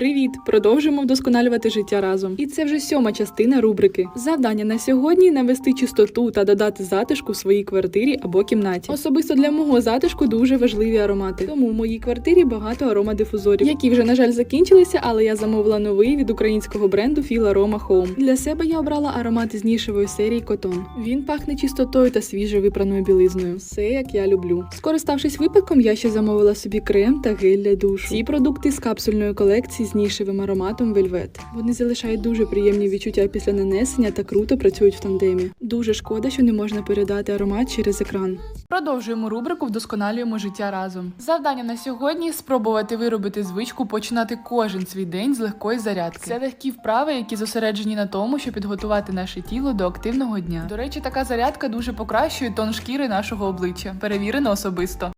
Привіт! Продовжуємо вдосконалювати життя разом. І це вже сьома частина рубрики. Завдання на сьогодні навести чистоту та додати затишку в своїй квартирі або кімнаті. Особисто для мого затишку дуже важливі аромати. Тому в моїй квартирі багато аромадифузорів, які вже на жаль закінчилися, але я замовила новий від українського бренду Fila Aroma Home. Для себе я обрала аромат з нішевої серії Котон. Він пахне чистотою та свіже випраною білизною. Все як я люблю. Скориставшись випадком, я ще замовила собі крем та гель для душу. Ці продукти з капсульної колекції з нішевим ароматом Вельвет. Вони залишають дуже приємні відчуття після нанесення та круто працюють в тандемі. Дуже шкода, що не можна передати аромат через екран. Продовжуємо рубрику Вдосконалюємо життя разом. Завдання на сьогодні спробувати виробити звичку починати кожен свій день з легкої зарядки. Це легкі вправи, які зосереджені на тому, щоб підготувати наше тіло до активного дня. До речі, така зарядка дуже покращує тон шкіри нашого обличчя. Перевірено особисто.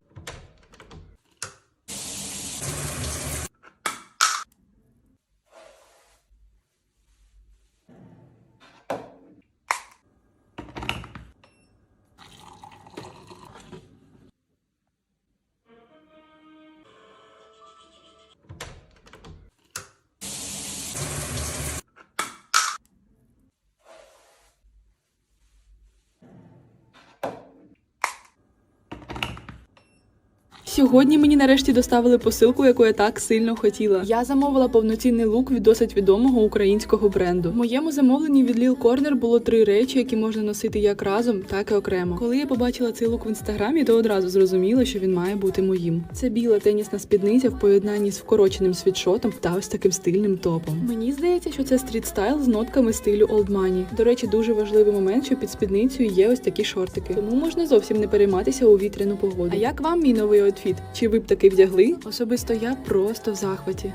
Сьогодні мені нарешті доставили посилку, яку я так сильно хотіла. Я замовила повноцінний лук від досить відомого українського бренду. В моєму замовленні від Lil Corner було три речі, які можна носити як разом, так і окремо. Коли я побачила цей лук в інстаграмі, то одразу зрозуміла, що він має бути моїм. Це біла тенісна спідниця в поєднанні з вкороченим світшотом та ось таким стильним топом. Мені здається, що це стріт стайл з нотками стилю Old Money. До речі, дуже важливий момент, що під спідницею є ось такі шортики. Тому можна зовсім не перейматися у вітряну погоду. А як вам мій новий outfit? Чи ви б таки вдягли? Особисто я просто в захваті.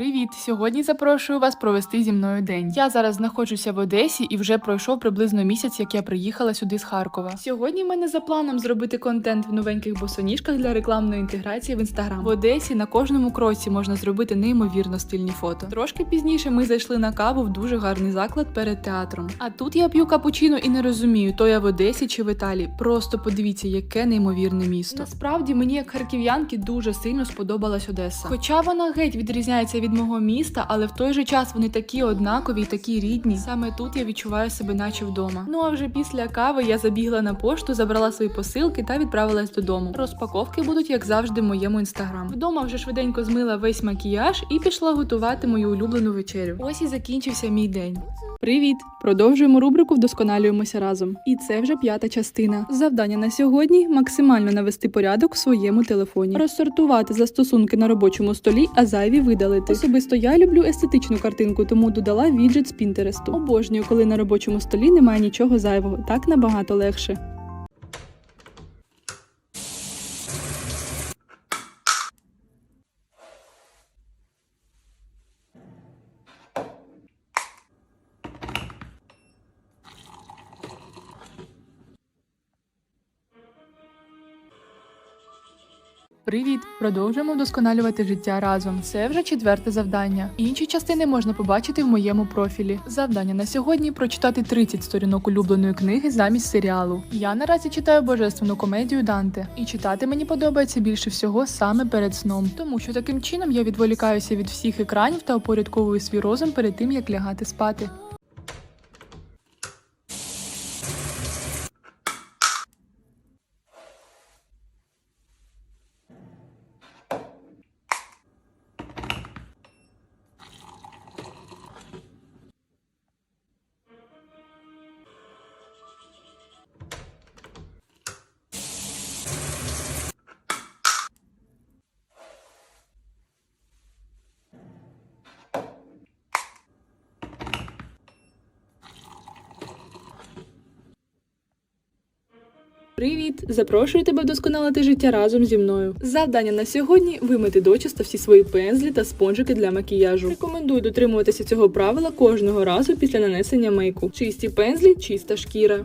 Привіт! Сьогодні запрошую вас провести зі мною день. Я зараз знаходжуся в Одесі і вже пройшов приблизно місяць, як я приїхала сюди з Харкова. Сьогодні в мене за планом зробити контент в новеньких босоніжках для рекламної інтеграції в інстаграм. В Одесі на кожному кроці можна зробити неймовірно стильні фото. Трошки пізніше ми зайшли на каву в дуже гарний заклад перед театром. А тут я п'ю капучино і не розумію, то я в Одесі чи в Італії. Просто подивіться, яке неймовірне місто. Насправді мені, як харків'янки, дуже сильно сподобалась Одеса. Хоча вона геть відрізняється від мого міста, але в той же час вони такі однакові, й такі рідні. Саме тут я відчуваю себе, наче вдома. Ну а вже після кави я забігла на пошту, забрала свої посилки та відправилась додому. Розпаковки будуть, як завжди, в моєму інстаграм. Вдома вже швиденько змила весь макіяж і пішла готувати мою улюблену вечерю. Ось і закінчився мій день. Привіт! Продовжуємо рубрику Вдосконалюємося разом. І це вже п'ята частина. Завдання на сьогодні максимально навести порядок в своєму телефоні, розсортувати застосунки на робочому столі, а зайві видалити. Особисто я люблю естетичну картинку, тому додала віджит з Пінтересту. Обожнюю, коли на робочому столі немає нічого зайвого. Так набагато легше. Привіт! Продовжуємо вдосконалювати життя разом. Це вже четверте завдання. Інші частини можна побачити в моєму профілі. Завдання на сьогодні прочитати 30 сторінок улюбленої книги замість серіалу. Я наразі читаю божественну комедію Данте, і читати мені подобається більше всього саме перед сном, тому що таким чином я відволікаюся від всіх екранів та опорядковую свій розум перед тим як лягати спати. Привіт! Запрошую тебе вдосконалити життя разом зі мною. Завдання на сьогодні вимити дочисто всі свої пензлі та спонжики для макіяжу. Рекомендую дотримуватися цього правила кожного разу після нанесення мейку. Чисті пензлі, чиста шкіра.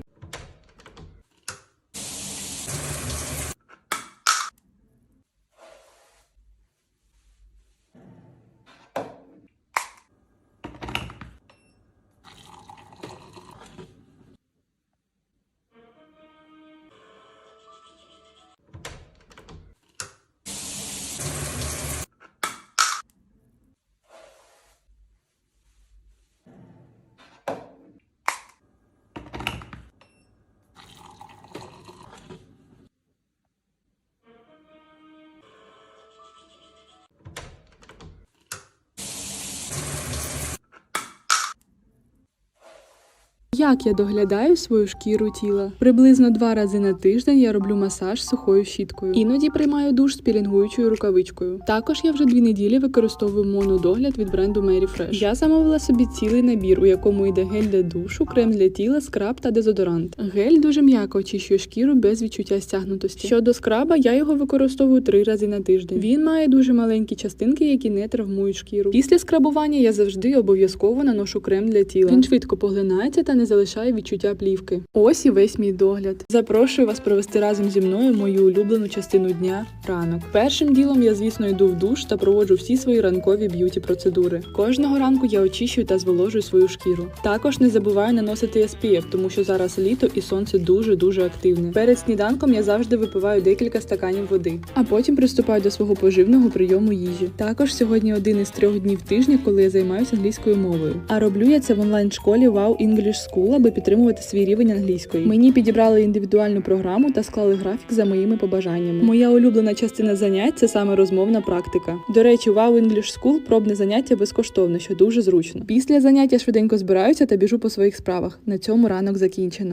Як я доглядаю свою шкіру тіла? Приблизно два рази на тиждень я роблю масаж сухою щіткою. Іноді приймаю душ з пілінгуючою рукавичкою. Також я вже дві неділі використовую монодогляд від бренду Mary Fresh. Я замовила собі цілий набір, у якому йде гель для душу, крем для тіла, скраб та дезодорант. Гель дуже м'яко очищує шкіру без відчуття стягнутості. Щодо скраба, я його використовую три рази на тиждень. Він має дуже маленькі частинки, які не травмують шкіру. Після скрабування я завжди обов'язково наношу крем для тіла. Він швидко поглинається та не залишає відчуття плівки. Ось і весь мій догляд. Запрошую вас провести разом зі мною мою улюблену частину дня ранок. Першим ділом я, звісно, йду в душ та проводжу всі свої ранкові б'юті процедури. Кожного ранку я очищую та зволожую свою шкіру. Також не забуваю наносити SPF, тому що зараз літо і сонце дуже дуже активне. Перед сніданком я завжди випиваю декілька стаканів води, а потім приступаю до свого поживного прийому їжі. Також сьогодні один із трьох днів тижня, коли я займаюся англійською мовою. А роблю я це в онлайн-школі Wow English School, аби підтримувати свій рівень англійської. Мені підібрали індивідуальну програму та склали графік за моїми побажаннями. Моя улюблена частина занять це саме розмовна практика. До речі, Wow English School пробне заняття безкоштовне, що дуже зручно. Після заняття швиденько збираюся та біжу по своїх справах. На цьому ранок закінчено.